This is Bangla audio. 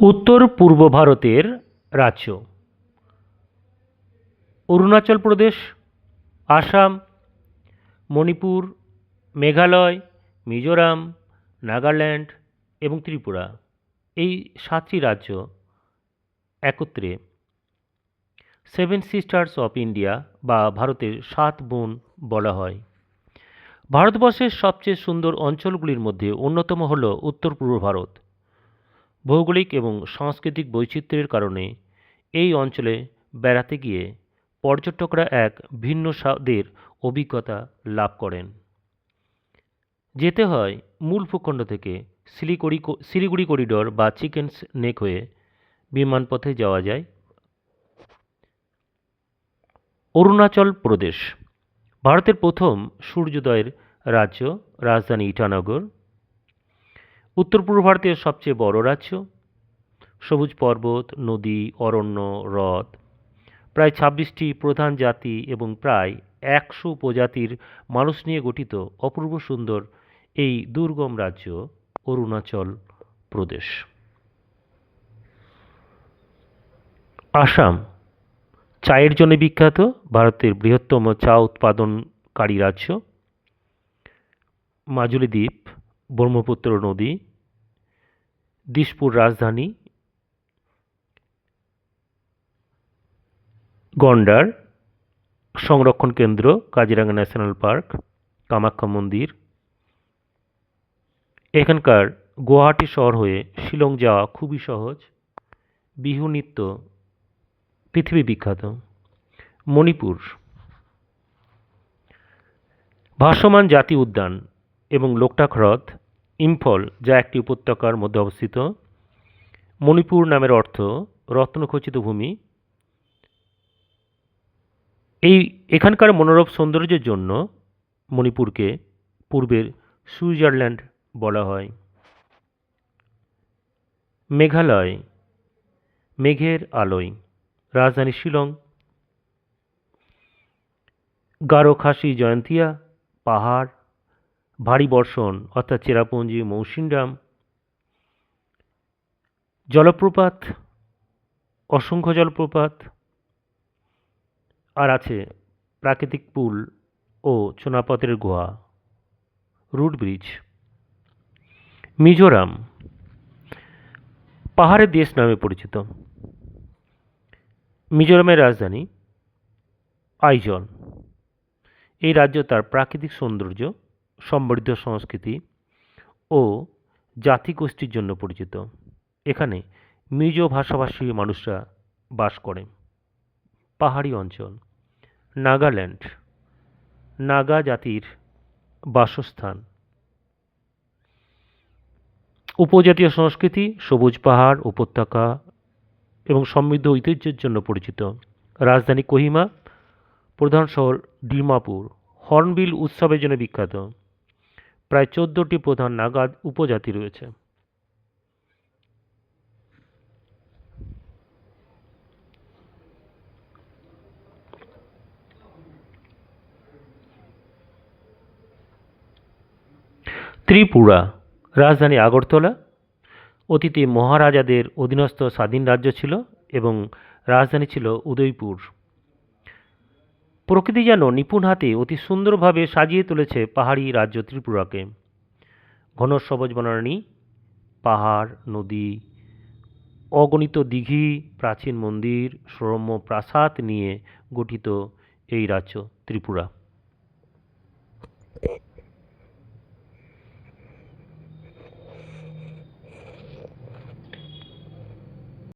উত্তর পূর্ব ভারতের রাজ্য। অরুণাচল প্রদেশ, আসাম, মণিপুর, মেঘালয়, মিজোরাম, নাগাল্যান্ড এবং ত্রিপুরা। এই সাতটি রাজ্য একত্রে সেভেন সিস্টার্স অফ ইন্ডিয়া বা ভারতের সাত বোন বলা হয়। ভারতবর্ষের সবচেয়ে সুন্দর অঞ্চলগুলির মধ্যে অন্যতম হল উত্তর পূর্ব ভারত। ভৌগোলিক এবং সাংস্কৃতিক বৈচিত্র্যের কারণে এই অঞ্চলে বেড়াতে গিয়ে পর্যটকরা এক ভিন্ন স্বাদের অভিজ্ঞতা লাভ করেন। যেতে হয় মূল ভূখণ্ড থেকে শিলিগুড়ি শিলিগুড়ি করিডোর বা চিকেন্স নেক হয়ে বিমানপথে যাওয়া যায়। অরুণাচল প্রদেশ, ভারতের প্রথম সূর্যোদয়ের রাজ্য রাজধানী ইটানগর। উত্তর পূর্ব ভারতের সবচেয়ে বড় রাজ্য। সবুজ পর্বত, নদী, অরণ্য, হ্রদ। প্রায় ছাব্বিশটি প্রধান জাতি এবং প্রায় একশো প্রজাতির মানুষ নিয়ে গঠিত অপূর্ব সুন্দর এই দুর্গম রাজ্য অরুণাচল প্রদেশ। আসাম, চায়ের জন্য বিখ্যাত, ভারতের বৃহত্তম চা উৎপাদনকারী রাজ্য। মাজুলি দ্বীপ ব্রহ্মপুত্র নদী, দিশপুর রাজধানী, গন্ডার, সংরক্ষণ কেন্দ্র, কাজিরাঙ্গা ন্যাশনাল পার্ক, কামাখ্যা মন্দির। এখানকার গুয়াহাটি শহর হয়ে শিলং যাওয়া খুবই সহজ। বিহু নৃত্য পৃথিবী বিখ্যাত। মণিপুর। ভাসমান জাতীয় উদ্যান এবং লোকটাক হ্রদ ইম্ফল, যা একটি উপত্যকার মধ্যে অবস্থিত। মণিপুর নামের অর্থ রত্নখচিত ভূমি। এই এখানকার মনোরম সৌন্দর্যের জন্য মণিপুরকে পূর্বের সুইজারল্যান্ড বলা হয়। মেঘালয়, মেঘের আলোয়, রাজধানী শিলং। গারো খাসি জয়ন্তিয়া, পাহাড়। ভারী বর্ষণ, অর্থাৎ চেরাপুঞ্জি, মৌসিনরাম। জলপ্রপাত, অসংখ্য জলপ্রপাত। আর আছে প্রাকৃতিক পুল ও চুনাপথের গুহা, রুট ব্রিজ। মিজোরাম, পাহাড়ের দেশ নামে পরিচিত। মিজোরামের রাজধানী আইজল। এই রাজ্য তার প্রাকৃতিক সৌন্দর্য সমৃদ্ধ সংস্কৃতি ও জাতিগোষ্ঠীর জন্য পরিচিত। এখানে মিজো ভাষাভাষী মানুষরা বাস করে। পাহাড়ি অঞ্চল, নাগাল্যান্ড, নাগা জাতির বাসস্থান। উপজাতীয় সংস্কৃতি, সবুজ পাহাড়, উপত্যকা এবং সমৃদ্ধ ঐতিহ্যের জন্য পরিচিত। রাজধানী কোহিমা, প্রধান শহর ডিমাপুর। হর্নবিল উৎসবের জন্য বিখ্যাত। প্রায় চোদ্দোটি প্রধান নাগাদ উপজাতি রয়েছে। ত্রিপুরা, রাজধানী আগরতলা। অতীতে মহারাজাদের অধীনস্থ স্বাধীন রাজ্য ছিল এবং রাজধানী ছিল উদয়পুর। প্রকৃতি যেন নিপুণ হাতে অতি সুন্দরভাবে সাজিয়ে তুলেছে পাহাড়ি রাজ্য ত্রিপুরাকে। ঘন সবজ বনানী পাহাড়, নদী, অগণিত দিঘি, প্রাচীন মন্দির, সৌরম্য প্রাসাদ নিয়ে গঠিত এই রাজ্য ত্রিপুরা।